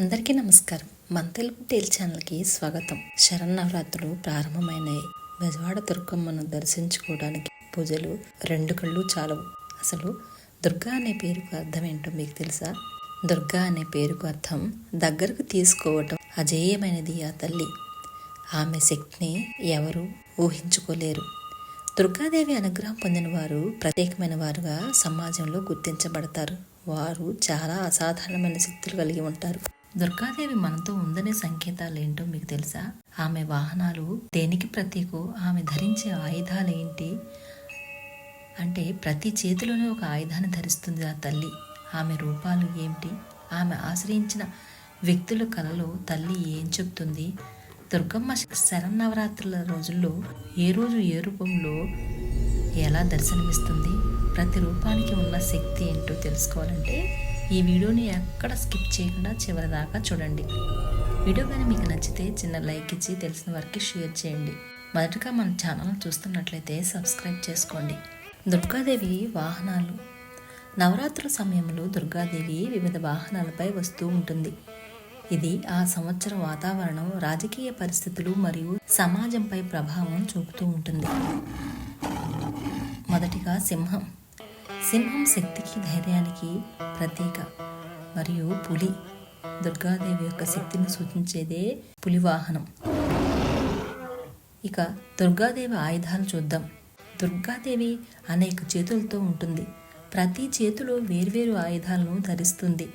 అందరికీ నమస్కారం. మన తెలుగు టేల్ ఛానల్కి స్వాగతం. శరన్నవరాత్రులు ప్రారంభమైనాయి. గజవాడ దుర్గమ్మను దర్శించుకోవడానికి పూజలు రెండు కళ్ళు చాలవు. అసలు దుర్గా అనే పేరుకు అర్థం ఏంటో మీకు తెలుసా? దుర్గా అనే పేరుకు అర్థం దగ్గరకు తీసుకోవటం అజేయమైనది ఆ తల్లి. ఆమె శక్తిని ఎవరు ఊహించుకోలేరు. దుర్గాదేవి అనుగ్రహం పొందిన వారు ప్రత్యేకమైన వారుగా సమాజంలో గుర్తించబడతారు. వారు చాలా అసాధారణమైన శక్తులు కలిగి ఉంటారు. దుర్గాదేవి మనతో ఉందనే సంకేతాలు ఏంటో మీకు తెలుసా? ఆమె వాహనాలు దేనికి ప్రతీకు? ఆమె ధరించే ఆయుధాలు ఏంటి అంటే ప్రతి చేతిలోనే ఒక ఆయుధాన్ని ధరిస్తుంది ఆ తల్లి. ఆమె రూపాలు ఏమిటి? ఆమె ఆశ్రయించిన వ్యక్తుల కలలో తల్లి ఏం చెప్తుంది? దుర్గమ్మ శరన్నవరాత్రుల రోజుల్లో ఏ రోజు ఏ రూపంలో ఎలా దర్శనమిస్తుంది? ప్రతి రూపానికి ఉన్న శక్తి ఏంటో తెలుసుకోవాలంటే ఈ వీడియోని ఎక్కడ స్కిప్ చేయకుండా చివరి దాకా చూడండి. వీడియో కానీ మీకు నచ్చితే చిన్న లైక్ ఇచ్చి తెలిసిన వారికి షేర్ చేయండి. మొదటగా మన ఛానల్ చూస్తున్నట్లయితే సబ్స్క్రైబ్ చేసుకోండి. దుర్గాదేవి వాహనాలు. నవరాత్రుల సమయంలో దుర్గాదేవి వివిధ వాహనాలపై వస్తూ ఉంటుంది. ఇది ఆ సంవత్సరం వాతావరణం రాజకీయ పరిస్థితులు మరియు సమాజంపై ప్రభావం చూపుతూ ఉంటుంది. మొదటిగా సింహం. సింహం శక్తికి ధైర్యానికి ప్రతీక మరియు పులి దుర్గాదేవి యొక్క శక్తిని సూచించేదే పులి వాహనం ఇక దుర్గాదేవి ఆయుధాలు చూద్దాం. దుర్గాదేవి అనేక చేతులతో ఉంటుంది. ప్రతి చేతిలో వేర్వేరు ఆయుధాలను ధరిస్తుంది.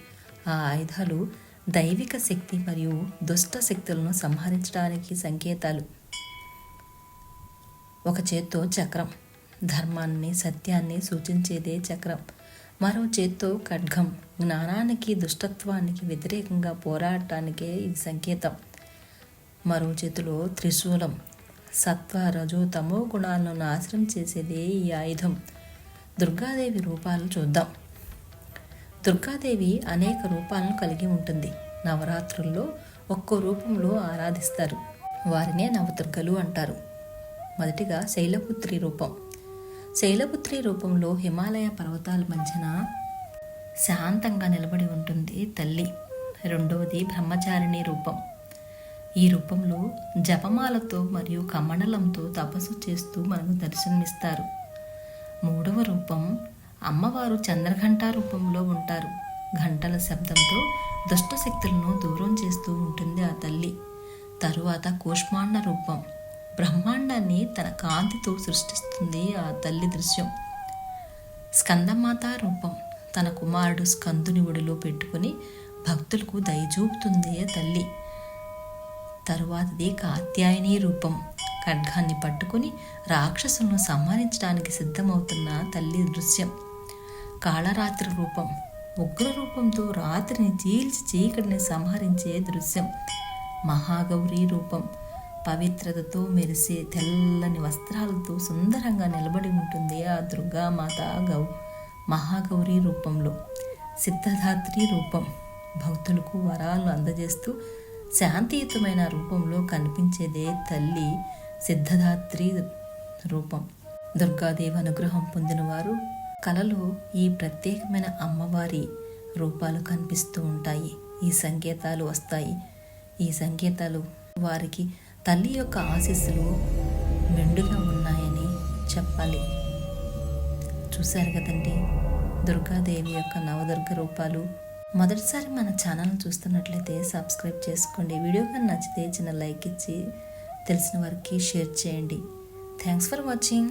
ఆ ఆయుధాలు దైవిక శక్తి మరియు దుష్ట శక్తులను సంహరించడానికి సంకేతాలు. ఒక చేత్తో చక్రం. ధర్మాన్ని సత్యాన్ని సూచించేదే చక్రం. మరో చేత్తో ఖడ్గం. జ్ఞానానికి దుష్టత్వానికి వ్యతిరేకంగా పోరాడటానికే ఇది సంకేతం. మరో చేతిలో త్రిశూలం. సత్వ రజో తమో గుణాలను నాశనం చేసేదే ఈ ఆయుధం. దుర్గాదేవి రూపాలు చూద్దాం. దుర్గాదేవి అనేక రూపాలను కలిగి ఉంటుంది. నవరాత్రుల్లో ఒక్కో రూపంలో ఆరాధిస్తారు. వారినే నవదుర్గలు అంటారు. మొదటిగా శైలపుత్రి రూపం. శైలపుత్రి రూపంలో హిమాలయ పర్వతాల మధ్యన శాంతంగా నిలబడి ఉంటుంది తల్లి. రెండవది బ్రహ్మచారిణి రూపం. ఈ రూపంలో జపమాలతో మరియు కమండలంతో తపస్సు చేస్తూ మనకు దర్శనమిస్తారు. మూడవ రూపం అమ్మవారు చంద్రఘంట రూపంలో ఉంటారు. గంటల శబ్దంతో దుష్టశక్తులను దూరం చేస్తూ ఉంటుంది ఆ తల్లి. తరువాత కూష్మాండ రూపం. బ్రహ్మాండాన్ని తన కాంతితో సృష్టిస్తుంది ఆ తల్లి దృశ్యం. స్కందమాత రూపం. తన కుమారుడు స్కందుని ఒడిలో పెట్టుకుని భక్తులకు దయచూపుతుంది తల్లి. తరువాతది కాత్యాయని రూపం. ఖడ్గాన్ని పట్టుకుని రాక్షసులను సంహరించడానికి సిద్ధమవుతున్న తల్లి దృశ్యం. కాళరాత్రి రూపం. ఉగ్ర రూపంతో రాత్రిని చీల్చి చీకటిని సంహరించే దృశ్యం. మహాగౌరీ రూపం. పవిత్రతతో మెరిసే తెల్లని వస్త్రాలతో సుందరంగా నిలబడి ఉంటుంది ఆ దుర్గామాత గౌ మహాగౌరీ రూపంలో. సిద్ధధాత్రి రూపం. భక్తులకు వరాలు అందజేస్తూ శాంతియుతమైన రూపంలో కనిపించేదే తల్లి సిద్ధధాత్రి రూపం. దుర్గాదేవి అనుగ్రహం పొందినవారు కలలో ఈ ప్రత్యేకమైన అమ్మవారి రూపాలు కనిపిస్తూ ఉంటాయి. ఈ సంకేతాలు వస్తాయి. ఈ సంకేతాలు వారికి తల్లి యొక్క ఆశీస్సులు మెండుగా ఉన్నాయని చెప్పాలి. చూశారు కదండి? దుర్గాదేవి యొక్క నవదుర్గ రూపాలు. మొదటిసారి మన ఛానల్ చూస్తున్నట్లయితే సబ్స్క్రైబ్ చేసుకోండి. వీడియో కానీ నచ్చితే చిన్న లైక్ ఇచ్చి తెలిసిన వారికి షేర్ చేయండి. Thanks for watching.